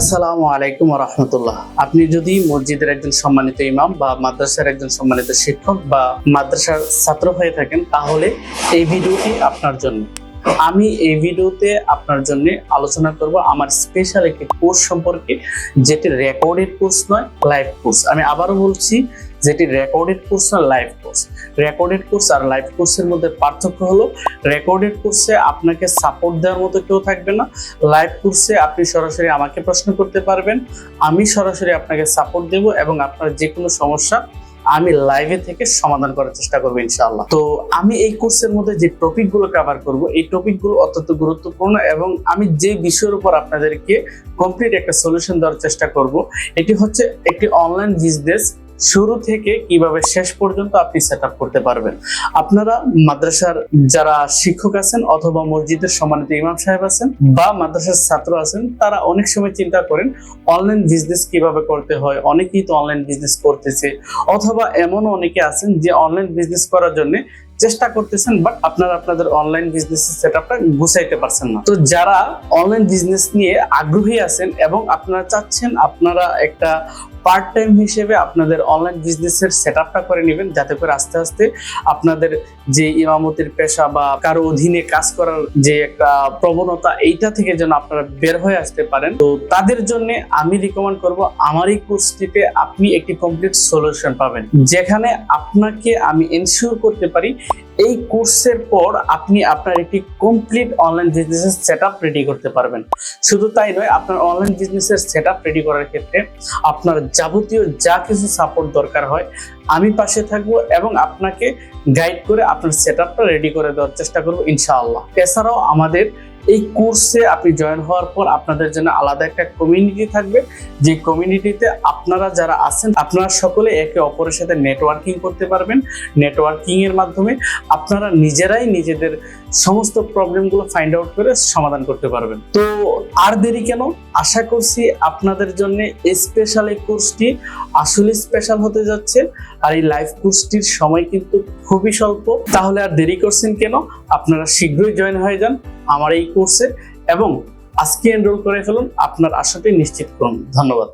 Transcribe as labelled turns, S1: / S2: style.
S1: আসসালামু আলাইকুম রহমতুল্লাহ। আপনি যদি মসজিদের একজন সম্মানিত ইমাম বা মাদ্রাসার একজন সম্মানিত শিক্ষক বা মাদ্রাসার ছাত্র হয়ে থাকেন, তাহলে এই ভিডিওটি আপনার জন্য। আমি এই ভিডিওতে আপনার জন্য আলোচনা করব আমার স্পেশাল একটি কোর্স সম্পর্কে, যেটি রেকর্ডেড কোর্স নয় লাইভ কোর্স আমি আবারও বলছি, যেটি রেকর্ডেড কোর্স নয় লাইভ কোর্স রেকর্ডেড কোর্স আর লাইভ কোর্সের মধ্যে পার্থক্য হলো রেকর্ডেড কোর্সে আপনাকে সাপোর্ট দেওয়ার মতো কেউ থাকবে না। লাইভ কোর্সে আপনি সরাসরি আমাকে প্রশ্ন করতে পারবেন, আমি সরাসরি আপনাকে সাপোর্ট দেব এবং আপনার যে কোনো সমস্যা আমি লাইভে থেকে সমাধান করার চেষ্টা করব ইনশাআল্লাহ। তো আমি এই কোর্সের মধ্যে যে টপিকগুলো কভার করব, এই টপিকগুলো অত্যন্ত গুরুত্বপূর্ণ এবং আমি যে বিষয়ের উপর আপনাদেরকে কমপ্লিট একটা সলিউশন দেওয়ার চেষ্টা করব, এটি হচ্ছে একটি অনলাইন বিজনেস শুরু থেকে কীভাবে শেষ পর্যন্ত আপনি সেট করতে পারবেন? আপনারা মাদ্রাসার যারা শিক্ষক আছেন অথবা মসজিদের সম্মানিত ইমাম সাহেব আছেন বা মাদ্রাসার ছাত্র আছেন, তারা অনেক সময় চিন্তা করেন অনলাইন বিজনেস কীভাবে করতে হয়? অনেকেই তো অনলাইন বিজনেস করতেছে। অথবা এমন অনেকে আছেন যে অনলাইন বিজনেস করার জন্য চেষ্টা করতেছেন বাট আপনারা আপনাদের অনলাইন বিজনেস সেট আপটা গুছাইতে পারছেন না। তো যারা অনলাইন বিজনেস নিয়ে আগ্রহী আছেন এবং আপনারা চাচ্ছেন আপনারা একটা পার্ট টাইম হিসেবে আপনাদের অনলাইন বিজনেসের সেট আপটা করে নেবেন, যাতে করে আস্তে আস্তে আপনাদের যে ইমামতির পেশা বা কারও অধীনে কাজ করার যে একটা প্রবণতা, এইটা থেকে যেন আপনারা বের হয়ে আসতে পারেন। তো তাদের জন্য আমি রিকমেন্ড করব আমার এই কোর্সটিতে আপনি একটি কমপ্লিট সলিউশন পাবেন। যেখানে আপনাকে আমি এনশিওর করতে পারি এই কোর্সের পর আপনি আপনার একটি কমপ্লিট অনলাইন বিজনেসের সেট আপ রেডি করতে পারবেন। শুধু তাই নয়, আপনার অনলাইন বিজনেসের সেট আপ রেডি করার ক্ষেত্রে আপনার যাবতীয় যা কিছু সাপোর্ট দরকার হয়, আমি পাশে থাকব এবং আপনাকে গাইড করে আপনার সেট আপটা রেডি করে দেওয়ার চেষ্টা করব ইনশাআল্লাহ। এছাড়াও আমাদের এই কোর্সে আপনি জয়েন হওয়ার পর আপনাদের জন্য আলাদা একটা কমিউনিটি থাকবে। যে কমিউনিটিতে আপনারা যারা আছেন, আপনারা সকলে একে অপরের সাথে নেটওয়ার্কিং করতে পারবেন। নেটওয়ার্কিং এর মাধ্যমে আপনারা নিজেরাই নিজেদের সমস্ত প্রবলেমগুলো ফাইন্ড আউট করে সমাধান করতে পারবেন। তো আর দেরি কেন? আশা করছি আপনাদের জন্য স্পেশাল এই কোর্সটি আসলে স্পেশাল হতে যাচ্ছে। আর এই লাইভ কোর্সটির সময় কিন্তু খুবই স্বল্প। তাহলে আর দেরি করছেন কেন? আপনারা শীঘ্রই জয়েন হয়ে যান। আমার এই কোর্সে এবং আজকে এনরোল করে ফেলুন আপনার আশাটি নিশ্চিত করুন। ধন্যবাদ।